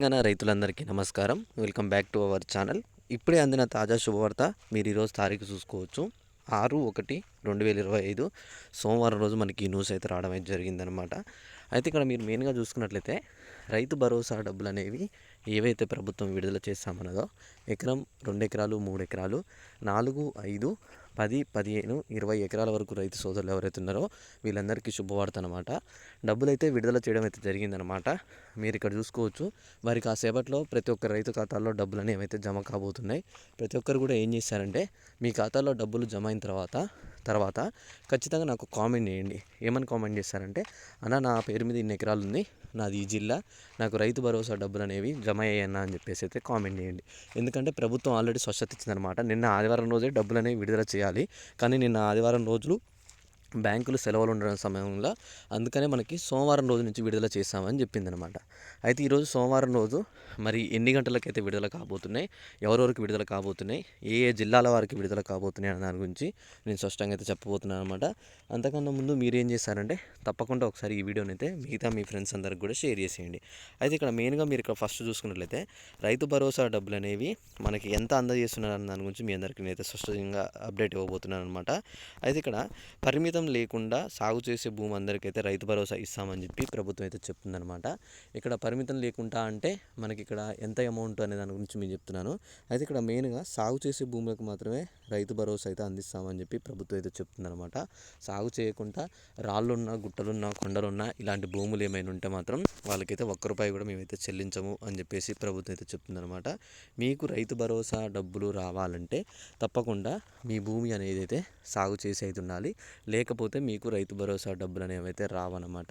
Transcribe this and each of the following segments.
తెలంగాణ రైతులందరికీ నమస్కారం. Welcome back to our channel. ఇప్పుడే అందిన తాజా శుభవార్త మీరు ఈరోజు తారీఖు చూసుకోవచ్చు. ఆరు ఒకటి రెండు వేల ఇరవై ఐదు సోమవారం రోజు మనకి ఈ న్యూస్ అయితే రావడం అయితే జరిగిందనమాట అయితే ఇక్కడ మీరు మెయిన్గా చూసుకున్నట్లయితే రైతు భరోసా డబ్బులు అనేవి ఏవైతే ప్రభుత్వం విడుదల చేస్తామన్నదో ఎకరం రెండు ఎకరాలు మూడు ఎకరాలు నాలుగు ఐదు పది పదిహేను ఇరవై ఎకరాల వరకు రైతు సోదరులు ఎవరైతే ఉన్నారో వీళ్ళందరికీ శుభవార్త అనమాట డబ్బులు అయితే విడుదల చేయడం అయితే జరిగిందనమాట మీరు ఇక్కడ చూసుకోవచ్చు. వారికి కాసేపట్లో ప్రతి ఒక్క రైతు ఖాతాల్లో డబ్బులు అనేవి అయితే జమ కాబోతున్నాయి. ప్రతి ఒక్కరు కూడా ఏం చేశారంటే మీ ఖాతాలో డబ్బులు జమ అయిన తర్వాత తర్వాత ఖచ్చితంగా నాకు కామెంట్ చేయండి. ఏమని కామెంట్ చేస్తారంటే అన్న నా పేరు మీద ఇన్ని ఎకరాలు ఉంది నాది ఈ జిల్లా నాకు రైతు భరోసా డబ్బులు అనేవి జమ అయ్యాయన్నా అని చెప్పేసి అయితే కామెంట్ చేయండి. ఎందుకంటే ప్రభుత్వం ఆల్రెడీ స్వచ్ఛత ఇచ్చిందనమాట నిన్న ఆదివారం రోజే డబ్బులు అనేవి విడుదల చేయాలి. కానీ నిన్న ఆదివారం రోజులు బ్యాంకులు సెలవులు ఉండడం సమయంలో అందుకనే మనకి సోమవారం రోజు నుంచి విడుదల చేస్తామని చెప్పింది అనమాట అయితే ఈరోజు సోమవారం రోజు మరి ఎన్ని గంటలకైతే విడుదల కాబోతున్నాయి ఎవరెవరికి విడుదల కాబోతున్నాయి ఏ ఏ జిల్లాల వారికి విడుదల కాబోతున్నాయి అనే దాని గురించి నేను స్పష్టంగా అయితే చెప్పబోతున్నాను అనమాట అంతకన్నా ముందు మీరు ఏం చేశారంటే తప్పకుండా ఒకసారి ఈ వీడియోని అయితే మిగతా మీ ఫ్రెండ్స్ అందరికి కూడా షేర్ చేసేయండి. అయితే ఇక్కడ మెయిన్గా మీరు ఇక్కడ ఫస్ట్ చూసుకున్నట్లయితే రైతు భరోసా డబ్బులు అనేవి మనకి ఎంత అందజేస్తున్నారు అన్న దాని గురించి మీ అందరికీ నేనైతే స్పష్టంగా అప్డేట్ ఇవ్వబోతున్నాను అనమాట అయితే ఇక్కడ పరిమిత పరిమితం లేకుండా సాగు చేసే భూమి అందరికైతే రైతు భరోసా ఇస్తామని చెప్పి ప్రభుత్వం అయితే చెప్తుందనమాట ఇక్కడ పరిమితం లేకుండా అంటే మనకి ఇక్కడ ఎంత అమౌంట్ అనే దాని గురించి మేము చెప్తున్నాను. అయితే ఇక్కడ మెయిన్గా సాగు చేసే భూములకు మాత్రమే రైతు భరోసా అయితే అందిస్తామని చెప్పి ప్రభుత్వం అయితే చెప్తుందనమాట సాగు చేయకుండా రాళ్ళున్నా గుట్టలున్నా కొండలున్నా ఇలాంటి భూములు ఏమైనా ఉంటే మాత్రం వాళ్ళకైతే ఒక్క రూపాయి కూడా మేమైతే చెల్లించము అని చెప్పేసి ప్రభుత్వం అయితే చెప్తుందనమాట మీకు రైతు భరోసా డబ్బులు రావాలంటే తప్పకుండా మీ భూమి అనేది అయితే సాగు చేసి అయితే ఉండాలి. లేక లేకపోతే మీకు రైతు భరోసా డబ్బులు అనేవి అయితే రావన్నమాట.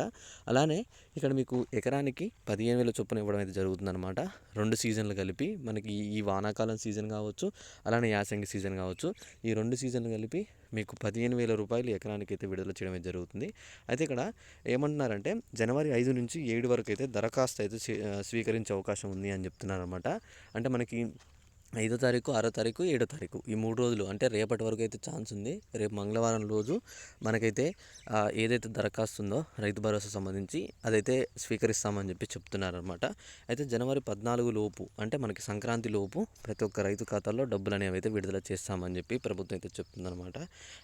అలానే ఇక్కడ మీకు ఎకరానికి పదిహేను వేల చొప్పున ఇవ్వడం అయితే జరుగుతుందన్నమాట. రెండు సీజన్లు కలిపి మనకి ఈ వానాకాలం సీజన్ కావచ్చు అలానే యాసంగి సీజన్ కావచ్చు ఈ రెండు సీజన్లు కలిపి మీకు పదిహేను వేల రూపాయలు ఎకరానికి అయితే విడుదల చేయడం అయితే జరుగుతుంది. అయితే ఇక్కడ ఏమంటున్నారంటే జనవరి ఐదు నుంచి ఏడు వరకు అయితే దరఖాస్తు అయితే స్వీకరించే అవకాశం ఉంది అని చెప్తున్నారు అనమాట అంటే మనకి ఐదో తారీఖు ఆరో తారీఖు ఏడో తారీఖు ఈ మూడు రోజులు. అంటే రేపటి వరకు అయితే ఛాన్స్ ఉంది. రేపు మంగళవారం రోజు మనకైతే ఏదైతే దరఖాస్తు ఉందో రైతు భరోసా సంబంధించి అదైతే స్వీకరిస్తామని చెప్పి చెప్తున్నారనమాట అయితే జనవరి పద్నాలుగు లోపు అంటే మనకి సంక్రాంతి లోపు ప్రతి ఒక్క రైతు ఖాతాల్లో డబ్బులు అనేవి అయితే విడుదల చేస్తామని చెప్పి ప్రభుత్వం అయితే చెప్తుందనమాట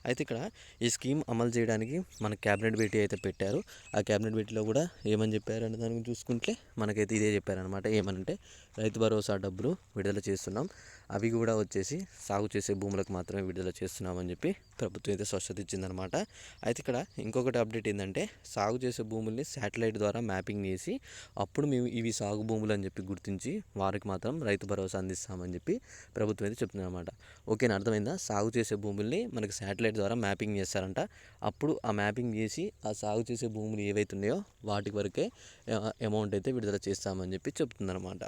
అయితే ఇక్కడ ఈ స్కీమ్ అమలు చేయడానికి మన క్యాబినెట్ భేటీ అయితే పెట్టారు. ఆ క్యాబినెట్ భేటీలో కూడా ఏమని చెప్పారంటే దానికి చూసుకుంటే మనకైతే ఇదే చెప్పారనమాట ఏమనంటే రైతు భరోసా డబ్బులు విడుదల చేస్తున్నాం. అవి కూడా వచ్చేసి సాగు చేసే భూములకు మాత్రమే విడుదల చేస్తున్నామని చెప్పి ప్రభుత్వం అయితే స్వచ్ఛత ఇచ్చిందనమాట. అయితే ఇక్కడ ఇంకొకటి అప్డేట్ ఏంటంటే సాగు చేసే భూముల్ని శాటిలైట్ ద్వారా మ్యాపింగ్ చేసి అప్పుడు మేము ఇవి సాగు భూములు అని చెప్పి గుర్తించి వారికి మాత్రం రైతు భరోసా అందిస్తామని చెప్పి ప్రభుత్వం అయితే చెప్తుంది అనమాట ఓకేనా అర్థమైందా? సాగు చేసే భూముల్ని మనకి శాటిలైట్ ద్వారా మ్యాపింగ్ చేస్తారంట. అప్పుడు ఆ మ్యాపింగ్ చేసి ఆ సాగు చేసే భూములు ఏవైతే ఉన్నాయో వాటి వరకే అమౌంట్ అయితే విడుదల చేస్తామని చెప్పి చెప్తుందనమాట.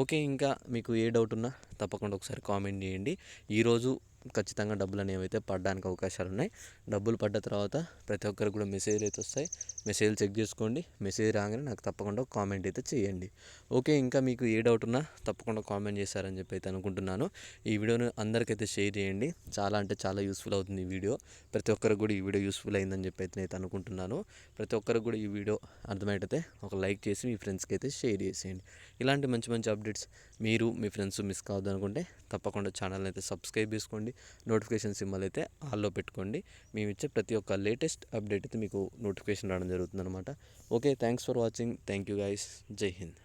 ఓకే ఇంకా మీకు ఏ డౌట్ ఉన్నా తప్పకుండా ఒకసారి కామెంట్ చేయండి. ఈరోజు ఖచ్చితంగా డబ్బులు అనేవి అయితే పడడానికి అవకాశాలు ఉన్నాయి డబ్బులు పడ్డ తర్వాత ప్రతి ఒక్కరికి కూడా మెసేజ్లు అయితే వస్తాయి. మెసేజ్ చెక్ చేసుకోండి. మెసేజ్ రాగానే నాకు తప్పకుండా కామెంట్ అయితే చేయండి. ఓకే ఇంకా మీకు ఏ డౌట్ ఉన్నా తప్పకుండా కామెంట్ చేశారని చెప్పి అయితే అనుకుంటున్నాను. ఈ వీడియోను అందరికైతే షేర్ చేయండి. చాలా అంటే చాలా యూస్ఫుల్ అవుతుంది ఈ వీడియో. ప్రతి ఒక్కరికి కూడా ఈ వీడియో యూస్ఫుల్ అయిందని చెప్పి అయితే నేను అనుకుంటున్నాను. ప్రతి ఒక్కరికి కూడా ఈ వీడియో అర్థమైతే ఒక లైక్ చేసి మీ ఫ్రెండ్స్కి అయితే షేర్ చేసేయండి. ఇలాంటి మంచి మంచి అప్డేట్స్ మీరు మీ ఫ్రెండ్స్ మిస్ కావద్దు అనుకుంటే తప్పకుండా ఛానల్ని అయితే సబ్స్క్రైబ్ చేసుకోండి. నోటిఫికేషన్ సింబల్ అయితే ఆల్లో పెట్టుకోండి. మేము ఇచ్చే ప్రతి ఒక్క లేటెస్ట్ అప్డేట్ అయితే మీకు నోటిఫికేషన్ రావడం జరుగుతుంది అనమాట okay thanks for watching thank you guys జై హింద్